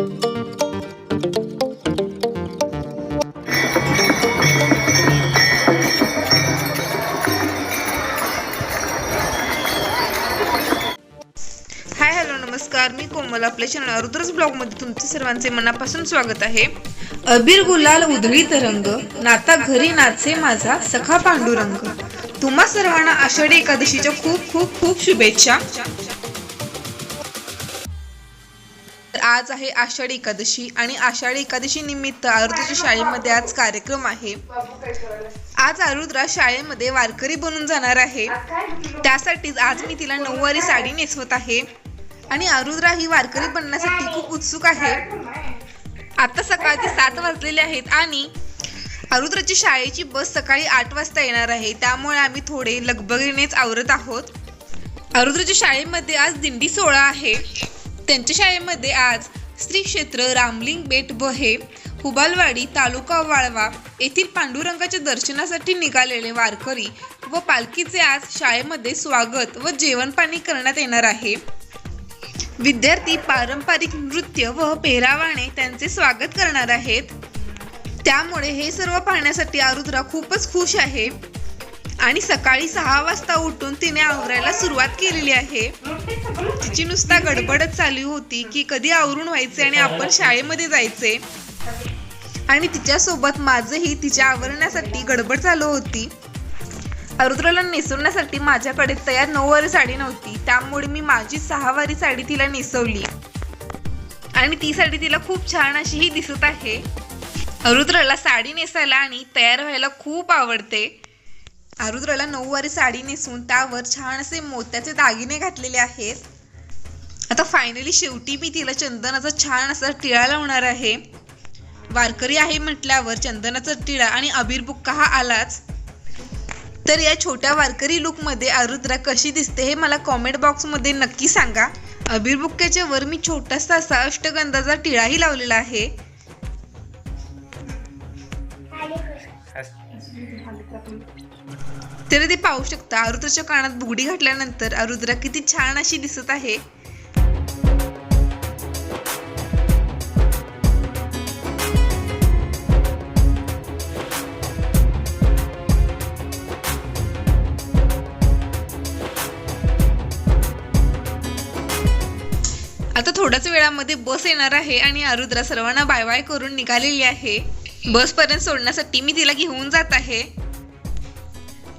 Hi hello नमस्कार. मी कोमल आपल्या channel Rudras ब्लॉगमध्ये तुमचे सर्वांचे मनापासून स्वागत आहे. अबीर गुलाल उधळीत रंग नाता घरी नाचे माझा सखा पांडुरंग. तुम्हा सर्वांना आषाढी एकादशीच्या खूप खूप खूप शुभेच्छा. आज आहे आषाढी एकादशी आणि आषाढी एकादशी निमित्त आरुद्राच्या शाळेमध्ये आज कार्यक्रम आहे. आज आरुद्रा शाळेमध्ये वारकरी बनून जाणार आहे. त्यासाठीच आज मी तिला नऊवारी साडी नेसवत आहे. आणि आरुद्रा ही वारकरी बनण्यासाठी खूप उत्सुक आहे. आता सकाळचे सात वाजलेले आहेत आणि आरुद्राची शाळेची बस सकाळी आठ वाजता येणार आहे. त्यामुळे आम्ही थोडे लगबगीनेच आवरत आहोत. आरुद्राच्या शाळेमध्ये आज दिंडी सोहळा आहे. त्यांच्या शाळेमध्ये आज श्री क्षेत्र रामलिंग बेट बहे हुबालवाडी तालुका वाळवा येथील पांडुरंगाच्या दर्शनासाठी निघालेले वारकरी व पालखीचे आज शाळेमध्ये स्वागत व जेवणपाणी करण्यात येणार आहे. विद्यार्थी पारंपरिक नृत्य व पेहरावाने त्यांचे स्वागत करणार आहेत. त्यामुळे हे सर्व पाहण्यासाठी आरुद्रा खूपच खुश आहे. आणि सकाळी सहा वाजता उठून तिने आवरायला सुरुवात केलेली आहे. तिची नुसता गडबडच चालू होती की कधी आवरून व्हायचे आणि आपण शाळेमध्ये जायचे. आणि तिच्यासोबत माझंही तिच्या आवरण्यासाठी गडबड चालू होती. अरुद्राला नेसवण्यासाठी माझ्याकडे तयार नऊवारी साडी नव्हती. त्यामुळे मी माझी सहावारी साडी तिला नेसवली. आणि ती साडी तिला खूप छान अशीही दिसत आहे. अरुद्राला साडी नेसायला आणि तयार व्हायला खूप आवडते. आरुद्राला नऊवारी साडी नेसून त्यावर छान असे मोत्याचे दागिने घातलेले आहेत. आता फायनली शेवटी मी तिला चंदनाचा छान असा टिळा लावणार आहे. वारकरी आहे म्हटल्यावर चंदनाचा टिळा आणि अबीर बुक्का हा आलाच. तर या छोट्या वारकरी लुकमध्ये आरुद्रा कशी दिसते हे मला कॉमेंट बॉक्समध्ये नक्की सांगा. अबीर बुक्क्याच्या वर मी छोटासा असा अष्टगंधाचा टिळाही लावलेला आहे. तर ते पाहू शकता. आरुद्राच्या कानात बुगडी घातल्यानंतर आरुद्रा किती छान अशी दिसत आहे. आता थोड्याच वेळामध्ये बस येणार आहे आणि आरुद्रा सर्वांना बाय बाय करून निघालेली आहे. बस पर्यंत सोडण्यासाठी मी तिला घेऊन जात आहे.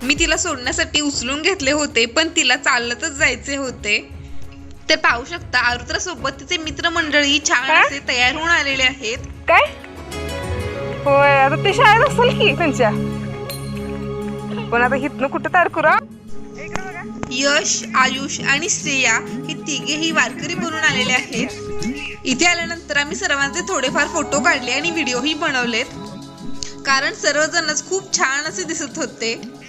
मी तिला सोडण्यासाठी उचलून घेतले होते पण तिला चालतच जायचे होते. तर पाहू शकता आरुद्रा सोबत तिचे मित्रमंडळी छान काय? असे तयार होऊन आलेले आहेत. काय? होय आता ते शाळेत असेल की त्यांच्या? पण आता हिथनं कुठं तयार करू? यश आयुष आणि श्रेया हे तिघेही वारकरी बनून आलेले आहेत. इथे आल्यानंतर आम्ही सर्वांचे थोडेफार फोटो काढले आणि व्हिडिओही बनवलेत. कारण सर्वजणच खूप छान असे दिसत होते.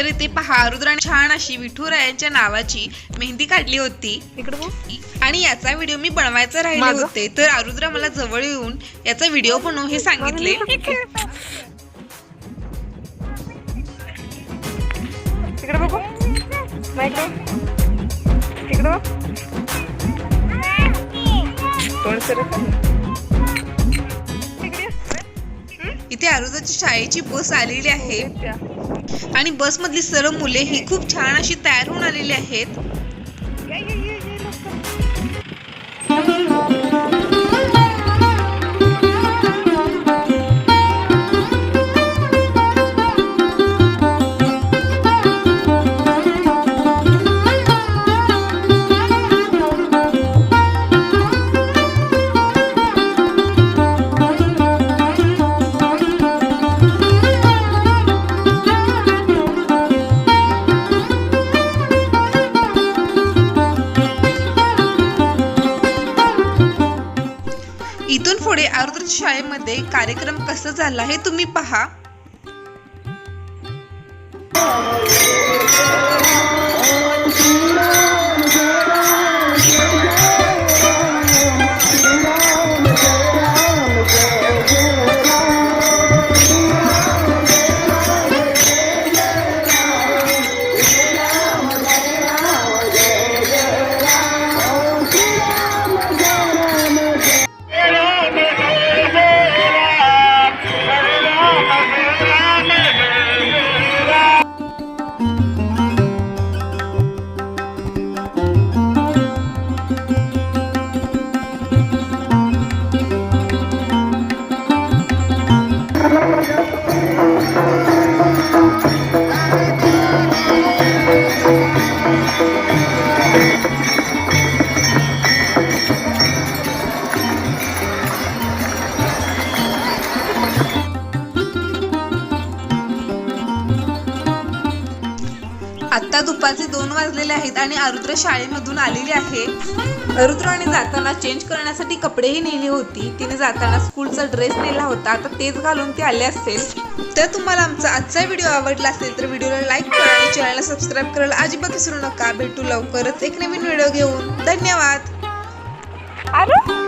तर इथे पहा रुद्राने छान अशी विठुरायांच्या नावाची मेहंदी काढली होती. आणि याचा व्हिडिओ मी बनवायचा राहिले? होते. तर आरुद्रा मला जवळ येऊन याचा व्हिडिओ बनव हे सांगितले. इथे आरुद्राची शाळेची बस आलेली आहे. आणि बस मधली सर्व मुले ही खूप छान अशी तयार होऊन आलेली आहेत पुढे आरुद्र शाळेमध्ये कार्यक्रम कसा झाला हे तुम्ही पहा. आता दुपारचे दोन वाजलेले आहेत आणि आरुद्र शाळेमधून आलेली आहे. आरुद्राने जाताना चेंज करण्यासाठी कपडेही नेली होती. तिने जाताना स्कूलचा ड्रेस नेला होता. आता तेच घालून ती आले असेल. तर तुम्हाला आमचा आजचा व्हिडिओ आवडला असेल तर व्हिडिओला लाईक करा आणि चॅनलला सबस्क्राईब करायला अजिबात विसरू नका. भेटू लवकरच एक नवीन व्हिडिओ घेऊन. धन्यवाद. अरे!